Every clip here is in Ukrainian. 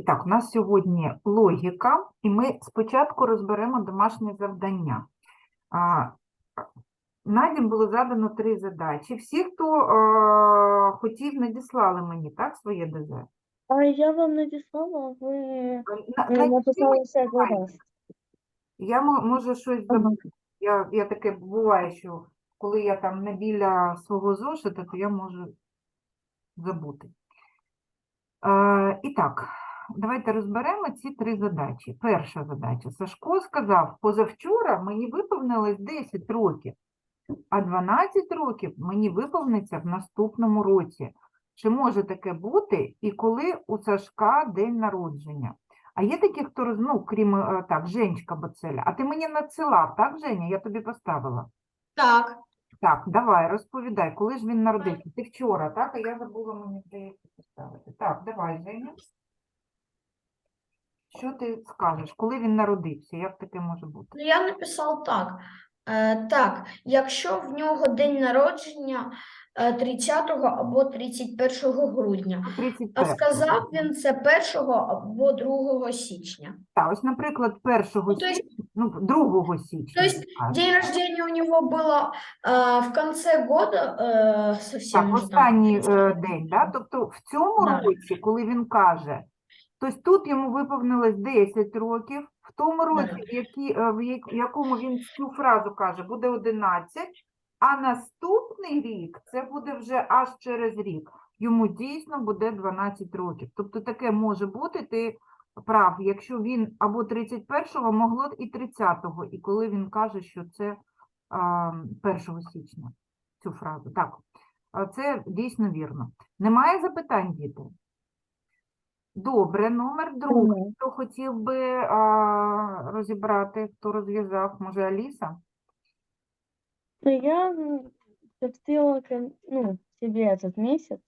І так, у нас сьогодні логіка, і ми спочатку розберемо домашнє завдання. А, Наді було задано три задачі. Всі, хто е, хотів, надіслали мені так, своє ДЗ. А я вам надіслала, а ви На- написали все раз. Я мо- може щось Ага. Я, я таке буває, що коли я там не біля свого зошита, то я можу забути. Е, і так, давайте розберемо ці три задачі. Перша задача. Сашко сказав, позавчора мені виповнилось 10 років, а 12 років мені виповниться в наступному році. Чи може таке бути і коли у Сашка день народження? А є такі, хто роз- ну, крім е, так, Женечка Бацеля. А ти мені надсилав, так, Женя? Я тобі поставила. Так, Так, давай, розповідай, коли ж він народився? Ти вчора, так? А я забула мені здається поставити. Так, давай, Женя. Що ти скажеш, коли він народився? Як таке може бути? ну я написав так. Е, так, якщо в нього день народження е, 30 або 31 грудня, а 31. сказав він це 1 або 2 січня. Так, ось, наприклад, 1 Ну, то есть, січня, ну, 2 січня. то есть скажемо. день рождения у него было э, в конце года, э, совсем Так, уже там, останній е, 30. день, да? тобто в цьому Да. році, коли він каже, тобто тут йому виповнилось 10 років, в тому році, в, які, е, в якому він цю фразу каже, буде 11, а наступний рік це буде вже аж через рік. Йому дійсно буде 12 років. Тобто таке може бути, ти прав, якщо він або 31-го, могло і 30-го, і коли він каже, що це а, 1 січня, цю фразу. Так, це дійсно вірно. Немає запитань, діти? Добре, номер другий. Ага. Хто хотів би а, розібрати, хто розв'язав? Може, Аліса? То я м, запустила кон- ну, себе этот месяц.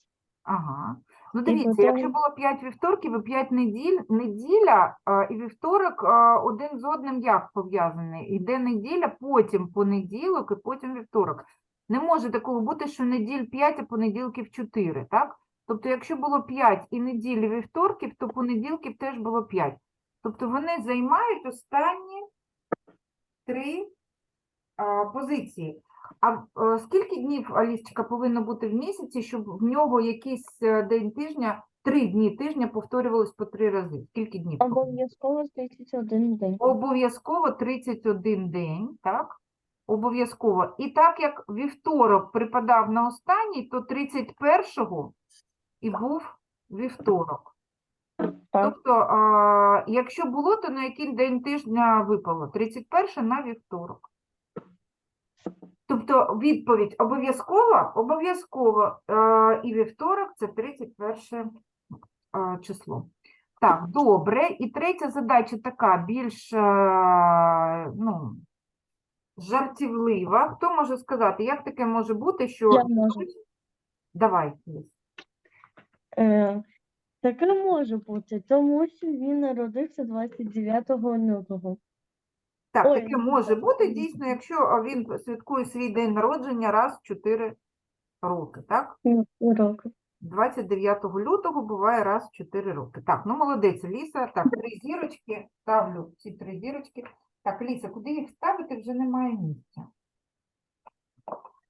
Ага. Ну, дивіться, якщо було 5 вівторків і 5 неділь, неділя а, і вівторок а, один з одним як пов'язаний? Іде неділя, потім понеділок і потім вівторок. Не може такого бути, що неділь 5, а понеділків 4, так? Тобто, якщо було 5 і неділі вівторків, то понеділків теж було 5. Тобто вони займають останні три а, позиції. А е, скільки днів, Алісечка, повинно бути в місяці, щоб в нього якийсь е, день тижня, три дні тижня повторювалось по три рази? Скільки днів? Обов'язково 31 день. Обов'язково 31 день, так? Обов'язково. І так як вівторок припадав на останній, то 31-го і був вівторок. Так. Тобто, а, якщо було, то на який день тижня випало? 31 на вівторок. Тобто відповідь обов'язково, обов'язково, е, і вівторок це 31 е, число. Так, добре. І третя задача така більш е, ну, жартівлива. Хто може сказати, як таке може бути, що Я можу. Давай, Ліз. Е, таке може бути, тому що він народився 29 лютого. Так, Ой, таке може бути дійсно, якщо він святкує свій день народження раз в 4 роки, так? Урок. 29 лютого буває раз в 4 роки. Так, ну молодець, Ліса. Так, три зірочки. Ставлю ці три зірочки. Так, Ліса, куди їх ставити? Вже немає місця.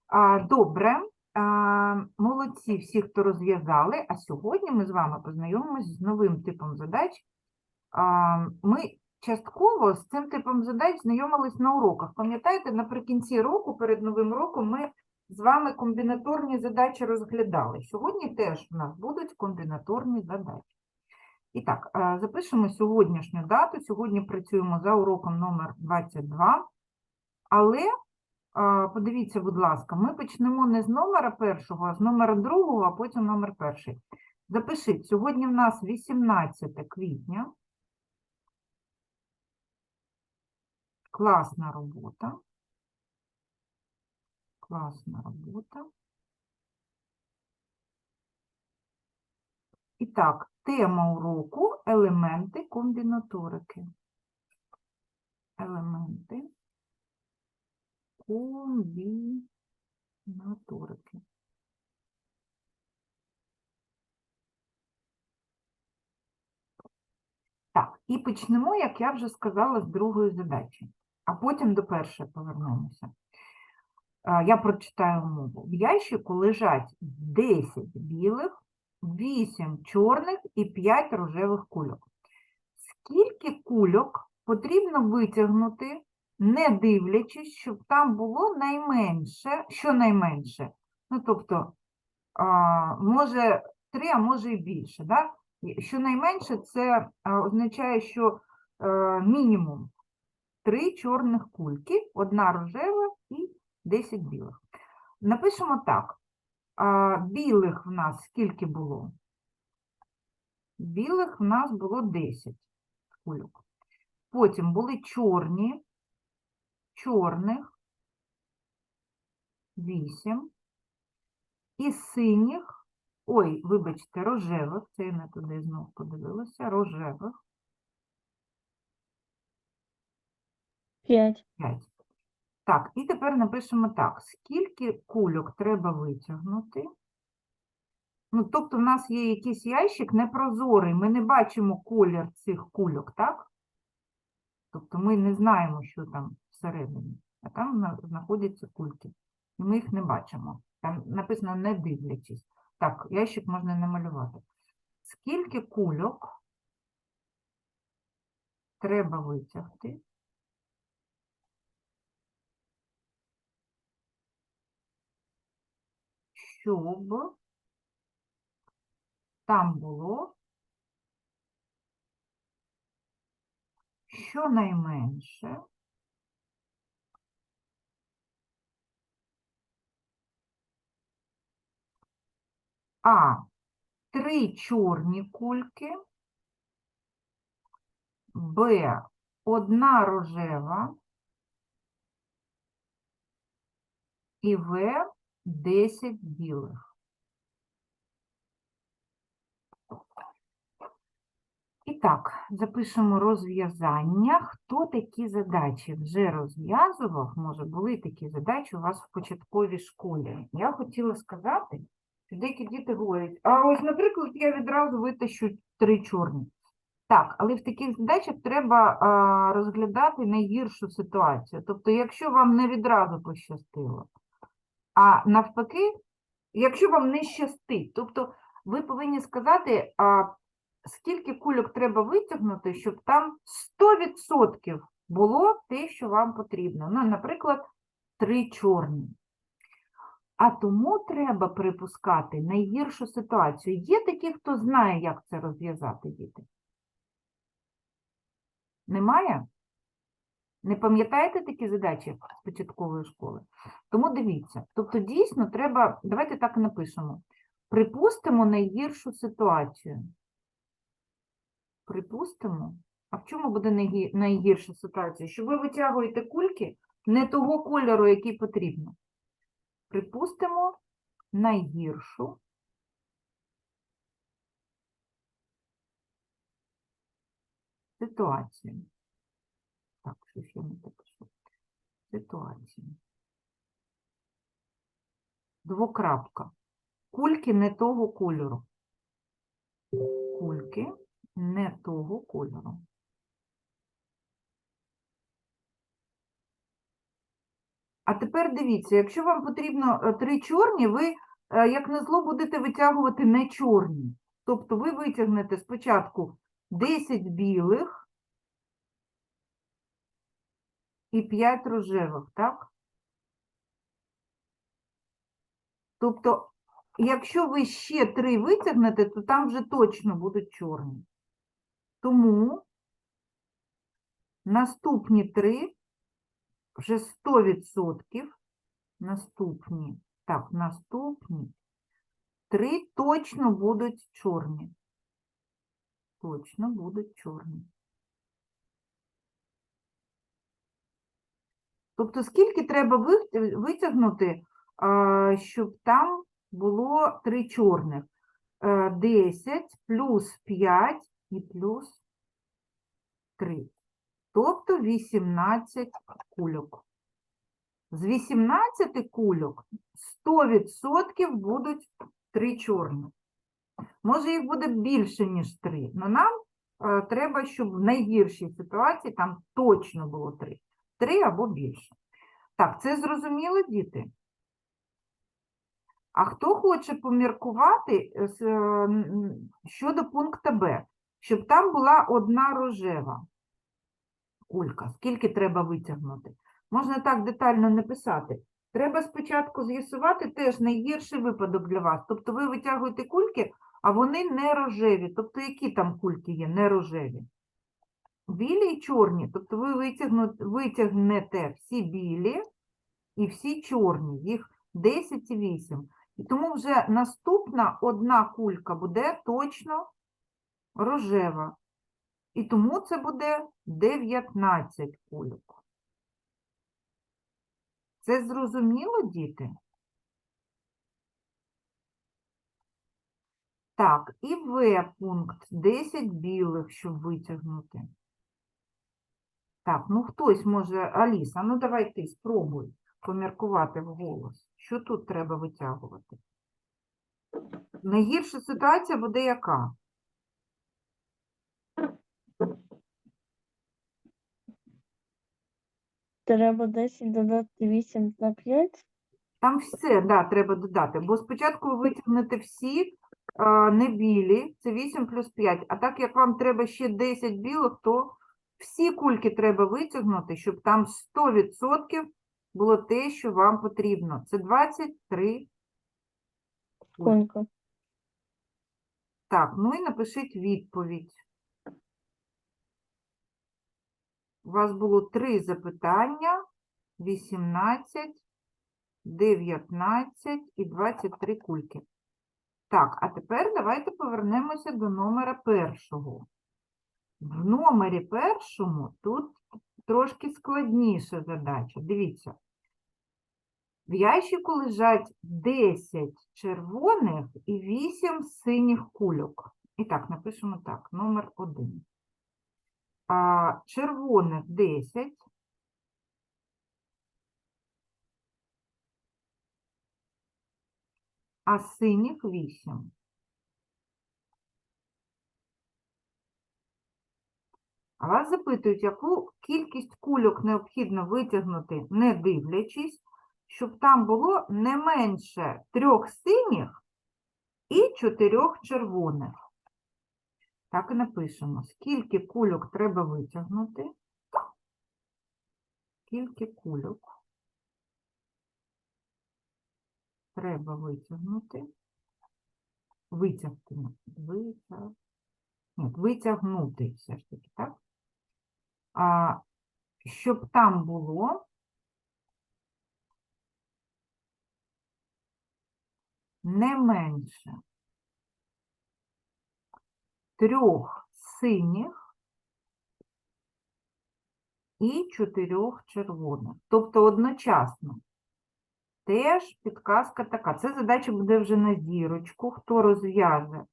А, добре. Молодці всі, хто розв'язали. А сьогодні ми з вами познайомимося з новим типом задач. Ми частково з цим типом задач знайомились на уроках. Пам'ятаєте, наприкінці року, перед Новим роком, ми з вами комбінаторні задачі розглядали. Сьогодні теж у нас будуть комбінаторні задачі. І так, е, запишемо сьогоднішню дату. Сьогодні працюємо за уроком номер 22. Але подивіться, будь ласка, ми почнемо не з номера першого, а з номера другого, а потім номер перший. Запишіть, сьогодні в нас 18 квітня. Класна робота. Класна робота. І так, тема уроку – елементи комбінаторики. Елементи комбінаторики. Так, і почнемо, як я вже сказала, з другої задачі, а потім до першої повернемося. Е, Я прочитаю умову. В ящику лежать 10 білих, 8 чорних і 5 рожевих кульок. Скільки кульок потрібно витягнути, не дивлячись, щоб там було найменше, щонайменше. Ну, тобто, а, може 3, а може і більше. Да? Щонайменше це а, означає, що е, мінімум 3 чорних кульки, одна рожева і 10 білих. Напишемо так. А, білих в нас скільки було? Білих в нас було 10 кульок. Потім були чорні, чорних 8. І синіх, ой, вибачте, рожевих, це я не туди знов подивилася, рожевих П'ять. 5. Так, і тепер напишемо так, скільки кульок треба витягнути. Ну, тобто в нас є якийсь ящик непрозорий, ми не бачимо колір цих кульок, так? Тобто ми не знаємо, що там всередині, там знаходяться кульки. І ми їх не бачимо. Там написано не дивлячись. Так, ящик можна не малювати. Скільки кульок треба витягти? щоб там було щонайменше А. Три чорні кульки, Б. Одна рожева і В. 10 білих. І так, запишемо розв'язання. Хто такі задачі вже розв'язував? Може, були такі задачі у вас в початковій школі. Я хотіла сказати, деякі діти говорять, а ось, наприклад, я відразу витащу три чорні. Так, але в таких задачах треба а, розглядати найгіршу ситуацію. Тобто, якщо вам не відразу пощастило, а навпаки, якщо вам не щастить, тобто ви повинні сказати, а, скільки кульок треба витягнути, щоб там 100% було те, що вам потрібно. Ну, наприклад, три чорні. А тому треба припускати найгіршу ситуацію. Є такі, хто знає, як це розв'язати, діти? Немає? Не пам'ятаєте такі задачі з початкової школи? Тому дивіться. Тобто, дійсно, треба, давайте так напишемо. Припустимо найгіршу ситуацію. Припустимо. А в чому буде найгірша ситуація? Що ви витягуєте кульки не того кольору, який потрібно. Припустимо найгіршу ситуацію. Так, щось я не так. Ситуацію. Двокрапка. Кульки не того кольору. Кульки не того кольору. А тепер дивіться, якщо вам потрібно е, три чорні, ви, е, як на зло, будете витягувати не чорні. Тобто ви витягнете спочатку 10 білих і 5 рожевих, так? Тобто, якщо ви ще три витягнете, то там вже точно будуть чорні. Тому наступні три вже 100%. Наступні, так, наступні три точно будуть чорні. Точно будуть чорні. Тобто, скільки треба витягнути, щоб там було три чорних? Е, 10 плюс 5 і плюс 3. Тобто 18 кульок. З 18 кульок 100% будуть три чорні. Може, їх буде більше, ніж 3, але нам е, треба, щоб в найгіршій ситуації там точно було 3. 3 або більше. Так, це зрозуміло, діти? А хто хоче поміркувати е, щодо пункту Б, щоб там була одна рожева кулька? Скільки треба витягнути? Можна так детально не писати. Треба спочатку з'ясувати теж найгірший випадок для вас. Тобто ви витягуєте кульки, а вони не рожеві. Тобто які там кульки є, не рожеві? Білі і чорні. Тобто ви витягнете всі білі і всі чорні. Їх 10 і 8. І тому вже наступна одна кулька буде точно рожева. І тому це буде 19 кульок. Це зрозуміло, діти? Так, і В пункт 10 білих, щоб витягнути. Так, ну хтось може, Аліса, ну давай ти спробуй поміркувати вголос. Що тут треба витягувати? Найгірша ситуація буде яка? Треба 10 додати 8 на 5. Там все, да, треба додати, бо спочатку ви витягнете всі а, не білі, це 8 плюс 5, а так як вам треба ще 10 білих, то всі кульки треба витягнути, щоб там 100% було те, що вам потрібно. Це 23. Сколько? Так, ну і напишіть відповідь. У вас було три запитання, 18, 19 і 23 кульки. Так, а тепер давайте повернемося до номера першого. В номері першому тут трошки складніша задача. Дивіться. В ящику лежать 10 червоних і 8 синіх кульок. І так, напишемо так, номер 1. А, червоних 10. А синіх 8. А вас запитують, яку кількість кульок необхідно витягнути, не дивлячись, щоб там було не менше трьох синіх і чотирьох червоних. Так і напишемо, скільки кульок треба витягнути. Скільки кульок треба витягнути. Витягти. Витяг... Ні, витягнути все ж таки, так? А, щоб там було не менше трьох синіх і чотирьох червоних. Тобто одночасно. Теж підказка така. Це задача буде вже на зірочку. Хто розв'яже,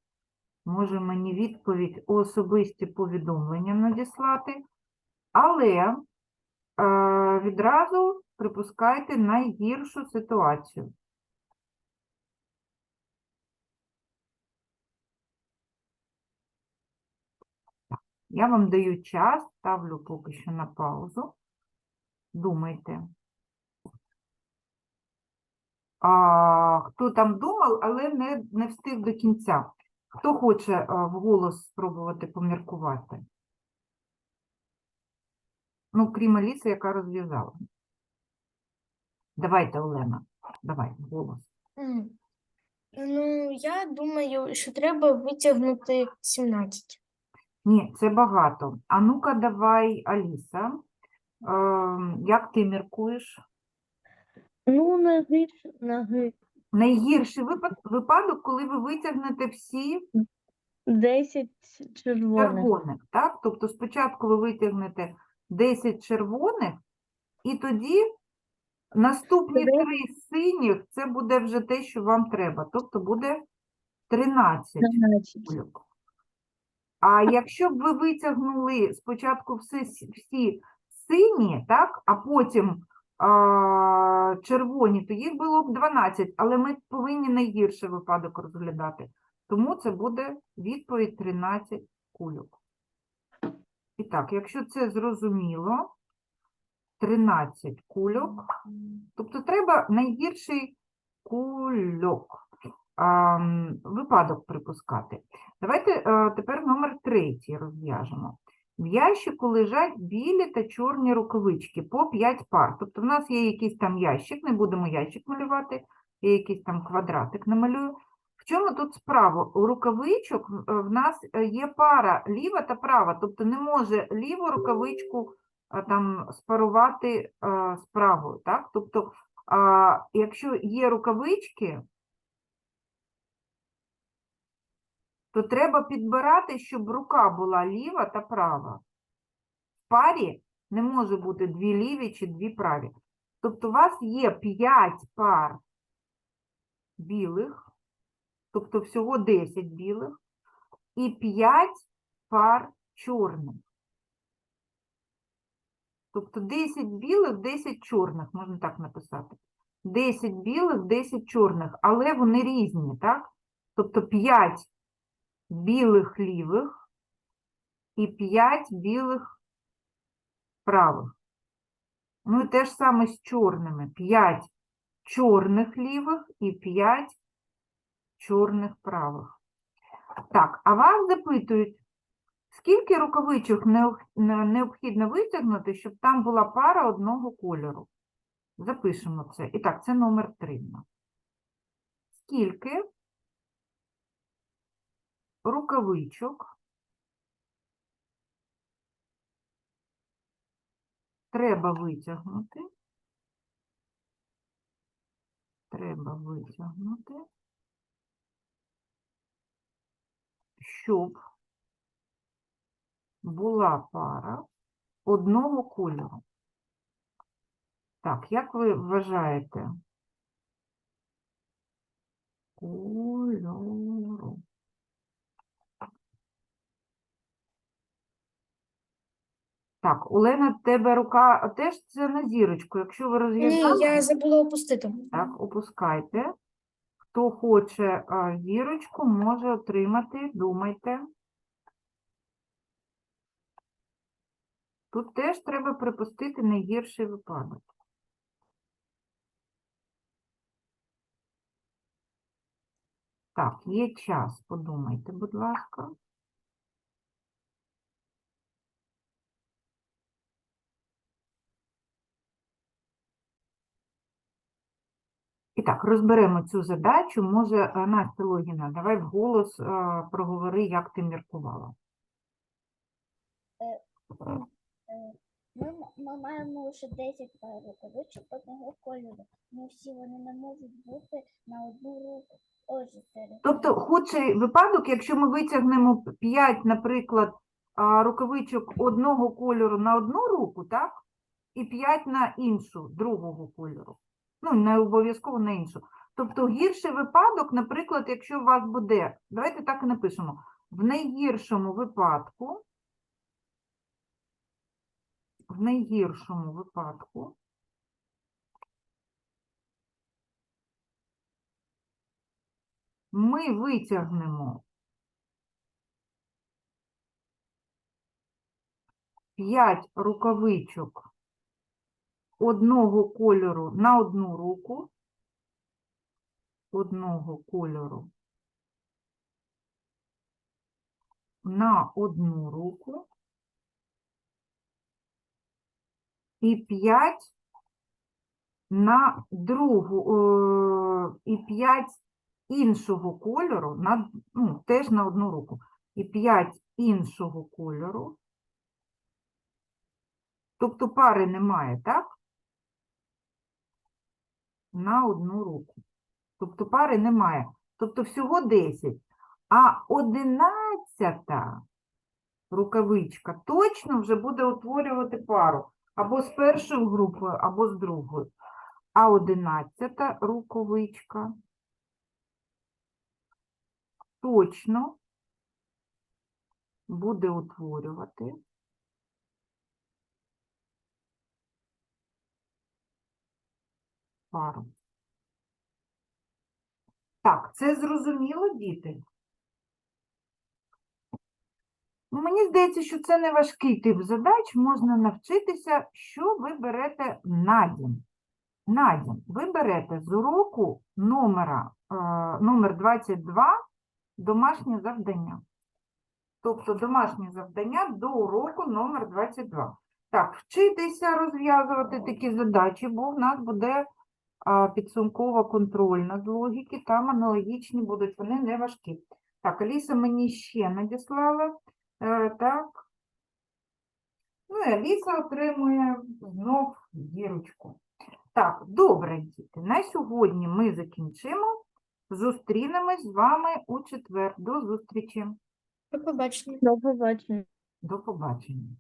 може мені відповідь у особисті повідомлення надіслати. Але е, відразу припускайте найгіршу ситуацію. Я вам даю час, ставлю поки що на паузу. Думайте. А, хто там думав, але не, не встиг до кінця. Хто хоче а, вголос спробувати поміркувати? Ну, крім Аліси, яка розв'язала. Давайте, Олена, давай, голос. Ну, я думаю, що треба витягнути 17. Ні, це багато. А ну-ка, давай, Аліса. Ем, як ти міркуєш? Ну, на гірш, Найгірший випад- випадок, коли ви витягнете всі 10 червоних. червоних, так? Тобто спочатку ви витягнете 10 червоних, і тоді наступні Тоді- три синіх це буде вже те, що вам треба. Тобто буде 13 12. кульок. А якщо б ви витягнули спочатку всі, всі сині, так, а потім а, червоні, то їх було б 12, але ми повинні найгірший випадок розглядати. Тому це буде відповідь 13 кульок. І так, якщо це зрозуміло, 13 кульок, тобто треба найгірший кульок, випадок припускати. Давайте е, тепер номер третій розв'яжемо. В ящику лежать білі та чорні рукавички по 5 пар. Тобто в нас є якийсь там ящик, не будемо ящик малювати, я якийсь там квадратик намалюю. В чому тут справа? У рукавичок в- е, нас е, є пара ліва та права, тобто не може ліву рукавичку там спарувати з правою? Тобто, якщо є рукавички, то треба підбирати, щоб рука була ліва та права. В парі не може бути дві ліві чи дві праві. Тобто у вас є 5 пар білих, тобто всього 10 білих, і 5 пар чорних. Тобто 10 білих, 10 чорних, можна так написати. 10 білих, 10 чорних, але вони різні, так? Тобто 5 білих лівих і 5 білих правих. Ну і те ж саме з чорними. 5 чорних лівих і 5 чорних правих. Так, а вас запитують, скільки рукавичок необхідно витягнути, щоб там була пара одного кольору? Запишемо це. І так, це номер 3. Скільки рукавичок треба витягнути? Треба витягнути, щоб була пара одного кольору. Так, як ви вважаєте? Кольору. Так, Олена, в тебе рука теж це на зірочку. Якщо ви Ні, я забула опустити. так, опускайте. Хто хоче а, зірочку, може отримати, думайте. Тут теж треба припустити найгірший випадок. Так, є час, подумайте, будь ласка. І так, розберемо цю задачу. Може, е, Настя Логіна, давай вголос е, проговори, як ти міркувала. Ми, ми маємо лише 10 пар рукавичок одного кольору. Ну всі вони не можуть бути на одну руку. Отже, це Тобто худший випадок, якщо ми витягнемо 5, наприклад, рукавичок одного кольору на одну руку, так? І 5 на іншу, другого кольору. Ну, не обов'язково на іншу. Тобто гірший випадок, наприклад, якщо у вас буде, давайте так і напишемо, в найгіршому випадку, в найгіршому випадку ми витягнемо 5 рукавичок одного кольору на одну руку, одного кольору на одну руку і 5 на другу, е, і 5 іншого кольору, на, ну, теж на одну руку, і 5 іншого кольору. Тобто пари немає, так? На одну руку. Тобто пари немає. Тобто всього 10. А 11 рукавичка точно вже буде утворювати пару або з першою групою, або з другою. А 11 рукавичка точно буде утворювати пару. Так, це зрозуміло, діти? Ну, Мені здається, що це не важкий тип задач, можна навчитися, що ви берете на дім. На дім ви берете з уроку номера, е, номер 22 домашнє завдання. Тобто домашнє завдання до уроку номер 22. Так, вчитися розв'язувати такі задачі, бо в нас буде підсумкова контрольна з логіки, там аналогічні будуть, вони не важкі. Так, Аліса мені ще надіслала. Е, так. Ну і Аліса отримує знов зірочку. Так, добре, діти. На сьогодні ми закінчимо. Зустрінемось з вами у четвер. До зустрічі. До побачення. До побачення. До побачення.